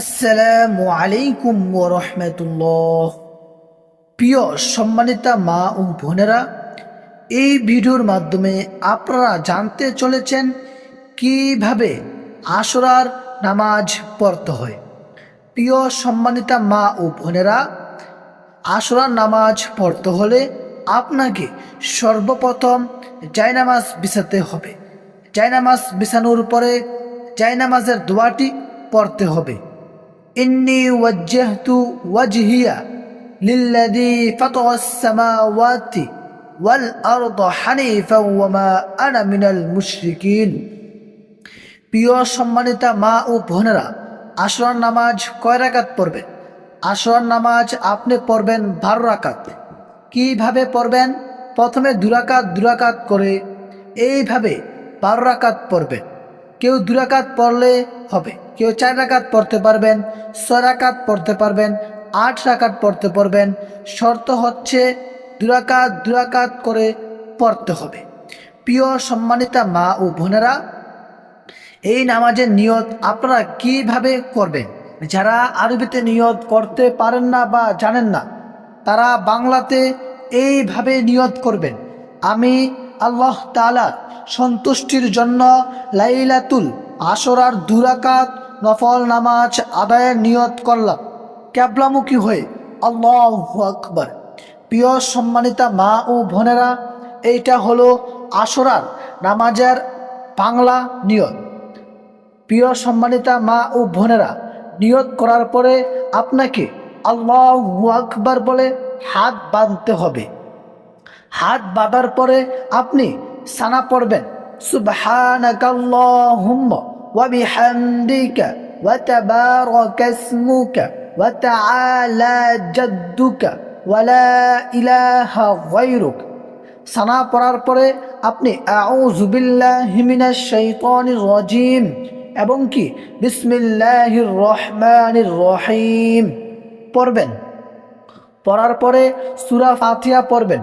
আসসালামু আলাইকুম রহমতুল্লাহ। প্রিয় সম্মানিতা মা ও বোনেরা, এই ভিডিওর মাধ্যমে আপনারা জানতে চলেছেন কীভাবে আসরার নামাজ পড়তে হয়। প্রিয় সম্মানিতা মা ও বোনেরা আসরার নামাজ পড়তে হলে আপনাকে সর্বপ্রথম জায়নামাজ বিছাতে হবে। জায়নামাজ বিছানোর পরে জায়নামাজের দোয়াটি পড়তে হবে। ওয়াজহিয়া লিল্লাযী ফাতারাস সামাওয়াতি ওয়াল আরদা হানিফা ওয়া মা আনা মিনাল মুশরিকিন প্রিয় সম্মানিতা মা ও বোনেরা আসর নামাজ কয় রাকাত পড়বেন? আসর নামাজ আপনি পড়বেন বারো রাকাত। কীভাবে পড়বেন? প্রথমে দুরাকাত দুরাকাত করে এইভাবে বারো রাকাত পড়বেন। কেউ দুরাকাত পড়লে হবে। কেউ চার রাকাত পড়তে পারবেন, ছয় রাকাত পড়তে পারবেন, আট রাকাত পড়তে পারবেন। শর্ত হচ্ছে দুরাকাত দুরাকাত করে পড়তে হবে। প্রিয় সম্মানিতা মা ও বোনেরা, এই নামাজের নিয়ত আপনারা কীভাবে করবেন? যারা আরবিতে নিয়ত করতে পারেন না বা জানেন না, তারা বাংলাতে এইভাবে নিয়ত করবেন। আমি আল্লাহ তালার সন্তুষ্টির জন্য লাইলাতুল আসরার দুরাকাত নফল নামাজ আদায়ের নিয়ত করলাম। ক্যাবলামুখী হয়ে আল্লাহ আকবর। প্রিয় সম্মানিতা মা ও বোনেরা, এইটা হলো আসরার নামাজের বাংলা নিয়ত। প্রিয় সম্মানিতা মা ও বোনেরা, নিয়ত করার পরে আপনাকে আল্লাহ আকবার বলে হাত বাঁধতে হবে। হাত বাঁধার পরে আপনি সানা পড়বেন ওয়া লা ইলাহা সানা পড়ার পরে আপনি রাজিম এবং কি, বিসমিল্লাহির রহমানির রহিম পড়বেন। পড়ার পরে সূরা ফাতিহা পড়বেন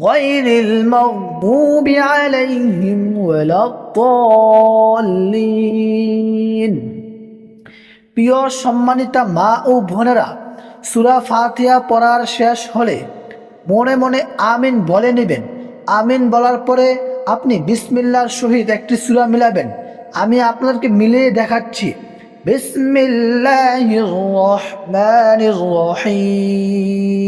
غير المغضوب عليهم ولا الضالين প্রিয় সম্মানিতা মা ও বোনেরা সুরা ফাতিহা পড়ার শেষ হলে মনে মনে আমিন বলে নেবেন আমিন বলার পরে আপনি বিসমিল্লার সহিত একটি সুরা মিলাবেন আমি আপনাদেরকে মিলিয়ে দেখাচ্ছি বিসমিল্লাহির রহমানির রহিম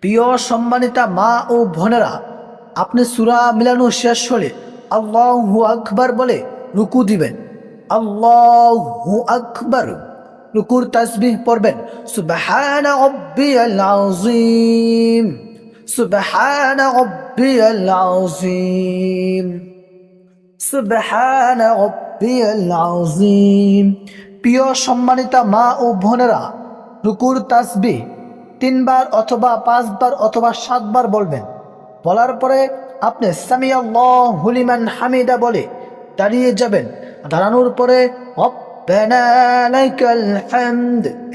প্রিয় সম্মানিতা মা ও বোনেরা, আপনি সুরা মিলানো শেষ হলে আল্লাহু আকবার বলে রুকু দিবেন। আল্লাহু আকবার রুকুর তাসবিহ পড়বেন। সুবহানা রাব্বিয়াল আযীম। সুবহানা রাব্বিয়াল আযীম। সুবহানা রাব্বিয়াল আযীম। প্রিয় সম্মানিতা মা ও বোনেরা রুকুর তাসবি তিনবার অথবা পাঁচবার অথবা সাতবার বলবেন। বলার পরে আপনি সামিয়া হুলিমান হামিদা বলে দাঁড়িয়ে যাবেন। দাঁড়ানোর পরে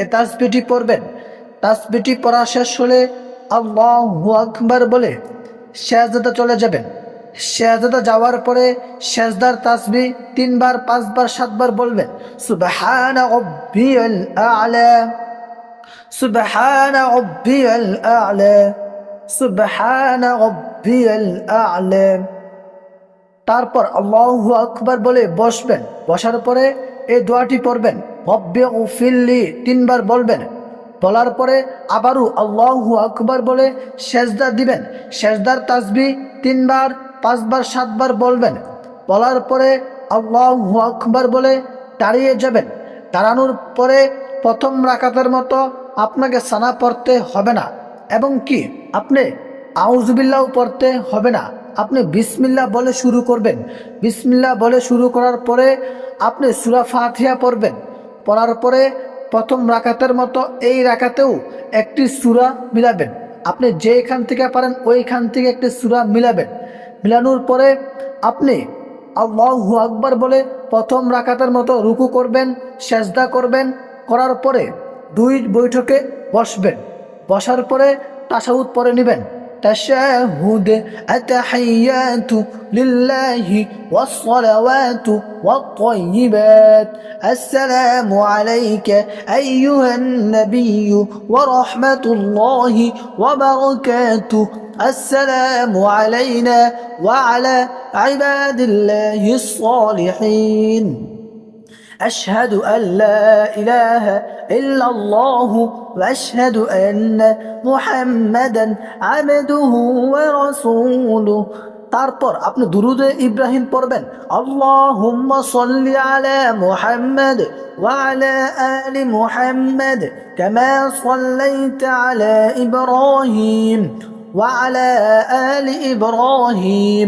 এ তাসবিটি পড়বেন। তাসবিটি পড়া শেষ হলে আল্লাহু আকবার বলে শেষদাদা চলে যাবেন। শেষদাদা যাওয়ার পরে শেষদার তাসবি তিনবার, পাঁচবার, সাতবার বলবেন, সুবহানা সুবহানা রব্বিয়াল আ'লা, সুবহানা রব্বিয়াল আ'লা। তারপর আল্লাহু আকবার বলে, বসবেন। বসার পরে এই দোয়াটি পড়বেন। রব্বে ও ফিল্লি তিনবার বলবেন। বলার পরে আবারও আল্লাহু আকবার বলে, সেজদা দিবেন। সেজদার তাসবি তিনবার, পাঁচবার, সাতবার বলবেন। বলার পরে আল্লাহু আকবার বলে, দাঁড়িয়ে যাবেন। দাঁড়ানোর পরে প্রথম রাকাতের মতো আপনাকে সানা পড়তে হবে না। এবং কি? আপনি আউজবিল্লাও পড়তে হবে না। আপনি বিসমিল্লা বলে শুরু করবেন। বিসমিল্লা বলে শুরু করার পরে আপনি সুরা ফাতিহা পড়বেন। পড়ার পরে প্রথম রাকাতের মতো এই রাকাতেও একটি সুরা মিলাবেন। আপনি যেখান থেকে পারেন ওইখান থেকে একটি সুরা মিলাবেন। মিলানোর পরে আপনি আল্লাহু আকবার বলে প্রথম রাকাতের মতো রুকু করবেন, সেজদা করবেন করার পরে দুই বৈঠকে বসবেন বসার পরে তাসাউদ পরে নেবেন تشهد التحيات لله والصلوات والطيبات السلام عليك أيها النبي ورحمة الله وبركاته السلام علينا وعلى عباد الله الصالحين أشهد أن لا إله إلا الله وأشهد أن محمدا عبده ورسوله তারপর আপনি দুরুদে ইব্রাহিম পড়বেন আল্লাহুম্মা সাল্লি আলা মুহাম্মাদ ওয়া আলা আলি মুহাম্মাদ কামা সাল্লাইতা আলা ইব্রাহিম ওয়া আলা আলি ইব্রাহিম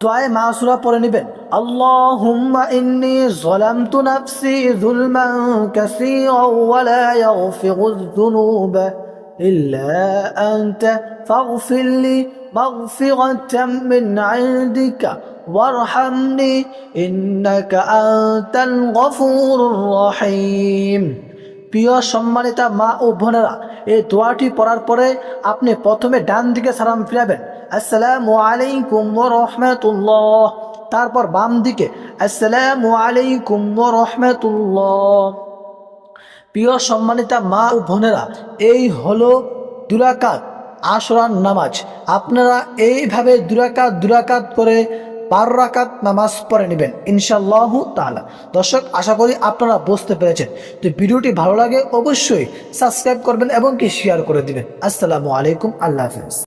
দোয়ায় মাসুরা পড়ে নেবেন আল্লাহুম্মা ইন্নি যালামতু নাফসি যুলমান কাসীরা ওয়া লা ইয়াগফিরুয যুনুবা ইল্লা আনতা ফাগফির লি মাগফিরাতাম মিন ইনদিকা ওয়ারহামনি ইন্নাকা আনতাল গফুরুর রহিম প্রিয় সম্মানিতা মা ও বোনেরা, এই দোয়াটি পড়ার পরে আপনি প্রথমে ডান দিকে সালাম ফিরাবেন। আসসালামু আলাইকুম রাহমাতুল্লাহ। তারপর বাম দিকে, আসসালামু আলাইকুম রাহমাতুল্লাহ। প্রিয় সম্মানিতা মা ও বোনেরা, এই হলো দুরাকাত আসরান নামাজ। আপনারা এইভাবে দুরাকাত দুরাকাত করে বারো রাকাত নামাজ পড়ে নেবেন ইনশাল্লাহ তালা দর্শক, আশা করি আপনারা বুঝতে পেরেছেন। তো ভিডিওটি ভালো লাগে অবশ্যই সাবস্ক্রাইব করবেন এবং কি শেয়ার করে দিবেন। আসসালামু আলাইকুম, আল্লাহ হাফিজ।